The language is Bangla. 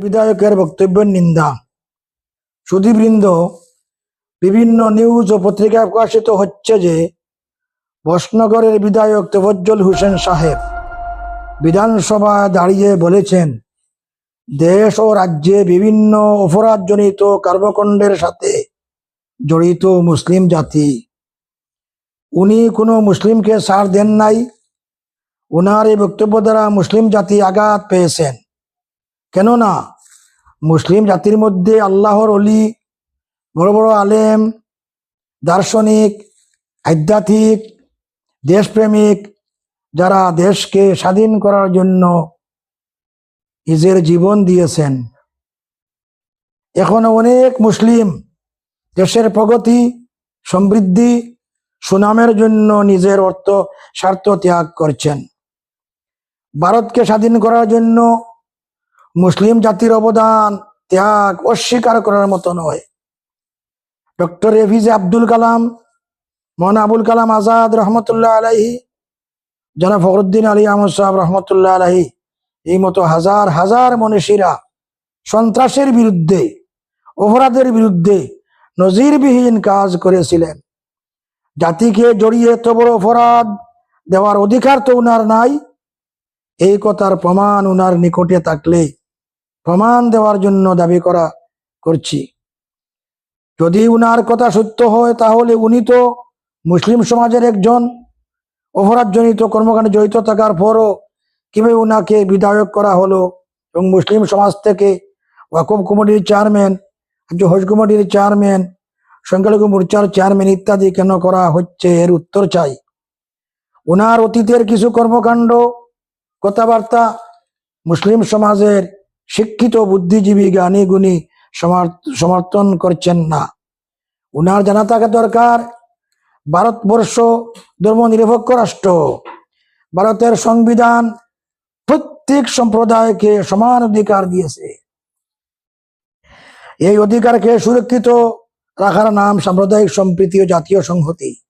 বিধায়কের বক্তব্যের নিন্দা। সুদীবৃন্দ বিভিন্ন নিউজ ও পত্রিকায় প্রকাশিত হচ্ছে যে, বসনগরের বিধায়ক তোফজ্জল হোসেন সাহেব বিধানসভায় দাঁড়িয়ে বলেছেন, দেশ ও রাজ্যে বিভিন্ন অপরাধজনিত কর্মকাণ্ডের সাথে জড়িত মুসলিম জাতি। উনি কোনো মুসলিমকে সার দেন নাই। ওনার এই বক্তব্য দ্বারা মুসলিম জাতি আঘাত পেয়েছেন। কেননা মুসলিম জাতির মধ্যে আল্লাহর অলি, বড় বড় আলেম, দার্শনিক, আধ্যাত্মিক, দেশপ্রেমিক, যারা দেশকে স্বাধীন করার জন্য নিজের জীবন দিয়েছেন। এখনও অনেক মুসলিম দেশের প্রগতি, সমৃদ্ধি, সুনামের জন্য নিজের অর্থ, স্বার্থ ত্যাগ করছেন। ভারতকে স্বাধীন করার জন্য মুসলিম জাতির অবদান ত্যাগ অস্বীকার করার মতো নয়। ডক্টর এপিজে আব্দুল কালাম, মৌলানা আবুল কালাম আজাদ রহমতুল্লাহ আলাহি জনাব ফখরুদ্দিন আলী আহমদ সাহেব রহমতুল্লাহ আলাহি এই মতো হাজার হাজার মনীষীরা সন্ত্রাসের বিরুদ্ধে, অপরাধের বিরুদ্ধে নজিরবিহীন কাজ করেছিলেন। জাতিকে জড়িয়ে এত বড় অপরাধ দেওয়ার অধিকার তো উনার নাই, এই কথার প্রমাণ উনার নিকটে থাকলে প্রমাণ দেওয়ার জন্য দাবি করা করছি। যদি উনার কথা সত্য হয়, তাহলে উনি তো মুসলিম সমাজের একজন। অপরাধজনিত কর্মকাণ্ডে জড়িত থাকার পরও কীভাবে উনাকে বিধায়ক করা হলো এবং মুসলিম সমাজ থেকে ওয়াকফ কমিটির চেয়ারম্যান হজ কমিটির চেয়ারম্যান, সংখ্যালঘু মোর্চার চেয়ারম্যান ইত্যাদি কেন করা হচ্ছে এর উত্তর চাই। ওনার অতীতের কিছু কর্মকাণ্ড, কথাবার্তা মুসলিম সমাজের শিক্ষিত বুদ্ধিজীবী জ্ঞানী গুণী সমার- সমর্থন করছেন না। উনার জানা থাকা দরকার ভারতবর্ষ ধর্ম নিরপেক্ষ রাষ্ট্র। ভারতের সংবিধান প্রত্যেক সম্প্রদায়কে সমান অধিকার দিয়েছে। এই অধিকারকে সুরক্ষিত রাখার নাম সাম্প্রদায়িক সম্প্রীতি ও জাতীয় সংহতি।